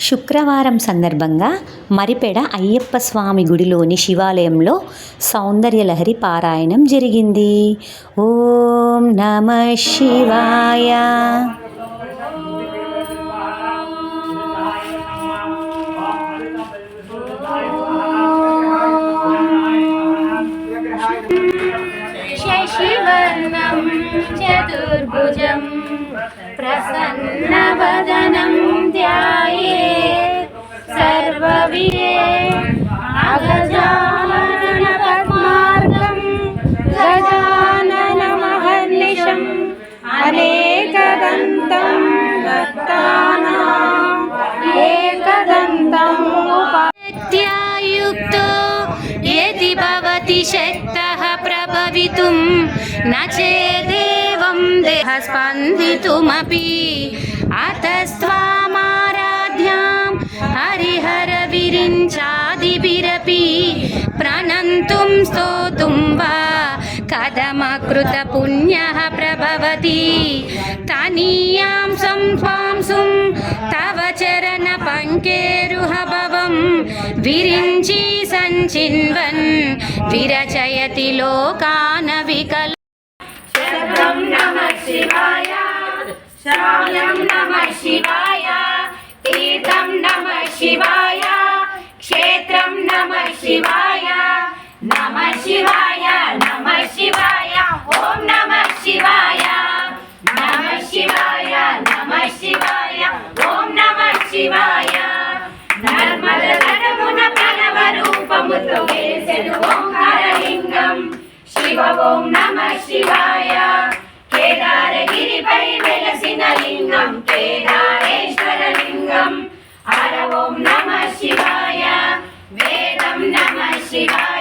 శుక్రవారం సందర్భంగా మరిపెడ అయ్యప్ప స్వామి గుడిలోని శివాలయంలో సౌందర్యలహరి పారాయణం జరిగింది. ఓం నమ శివాయ. శివ चतुर्भुजं प्रसन्नवदनं ध्यायेत् सर्वविरे अगजाननपद्मार्गं गजाननमहर्निशम् अनेकदन्तं भक्तानाम् एकदन्तम् उपाध्यायुक्तो यदि भवति शक्तः प्रभवितुं न चेदेवं देह स्पन्दितुमपि अतस्त्वामाराध्यां हरिहरविरिञ्चादिभिरपि प्रणन्तुं स्तोतुं वा कथमकृतपुण्यः प्रभवति तनीयां सं त्वांसुं तव चरणपङ्केरुहभवं विरिञ्चि सञ्चिन्वन् विरचयति लोकान् विकल शब्दं శివాయ శ్రాయం నమ శివాయ తీర్థం నమ శివాయ క్షేత్రం నమ శివాయ నమ శివాయ నమ శివాయ ఓం నమ శివాయ నమ శివాయ నమ శివాయ ఓం నమ శివాయ. నర్మద నడమున ప్రణవ రూపముతో వేసెను ఓంకార లింగం శివ ఓం నమ శివాయ. కేదారగిరిపై వెలసిన లింగం కేదారేశ్వర లింగం హర ఓం నమ శివాయ వేదం నమ శివాయ.